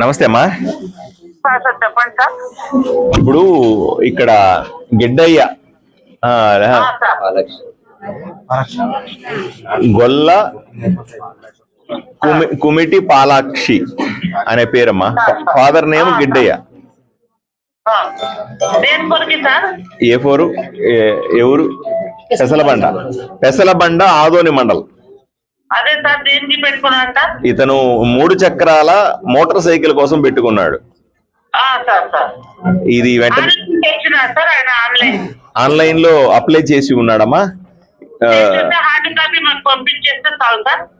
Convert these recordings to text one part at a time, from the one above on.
నమస్తే అమ్మా. చెప్పండి సార్. ఇప్పుడు ఇక్కడ గిడ్డయ్య గొల్ల కుమి కుమిటి పాలాక్షి అనే పేరమ్మా. Father name Giddaiah. A four? ఎవరు పెసలబండ. పెసలబండ ఆదోని మండల్ అదే సార్ దేనికి పెట్టుకున్నాను సార్ ఇతను మూడు చక్రాల మోటార్ సైకిల్ కోసం పెట్టుకున్నాడు. ఇది వెంటనే ఆన్లైన్లో అప్లై చేసి ఉన్నాడమ్మా.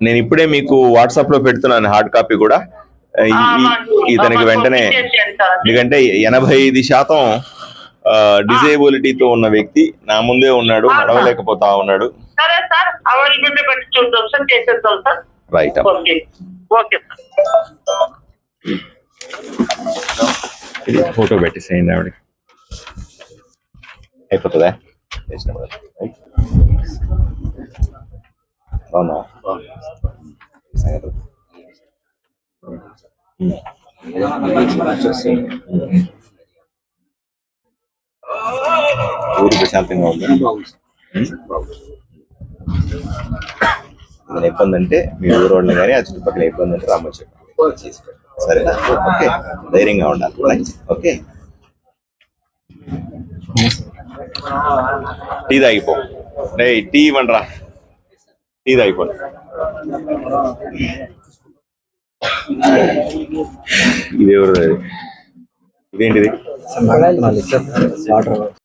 నేను ఇప్పుడే మీకు వాట్సాప్లో పెడుతున్నాను హార్డ్ కాపీ కూడా. ఇతనికి వెంటనే. ఎందుకంటే ఎనభై ఐదు శాతం డిజేబిలిటీతో ఉన్న వ్యక్తి నా ముందే ఉన్నాడు నడవలేకపోతా ఉన్నాడు. సరే సార్ అవైలబిలిటీ పెట్టి చూద్దాం సార్ చేసేద్దాం sir right okay okay sir ఇది ఫోటో పెట్టేసేయండి ఆవిడ అయిపోతుందా చేసినప్పుడు. రైట్. అవునా సంగతి. ఊరు ప్రశాంతంగా ఉంది ఏదైనా ఇబ్బంది అంటే మీ ఊరు వాళ్ళని కానీ ఆ చుట్టుపక్కల ఇబ్బంది అంటే రమ్మని చెప్పండి సరేనా ఓకే ధైర్యంగా ఉండాలి రైట్ ఓకే టీ తాగిపో రే టీ ఇవ్వండిరా టీ తాగిపో ఇది ఎవరు ఇదేంటిది వాటర్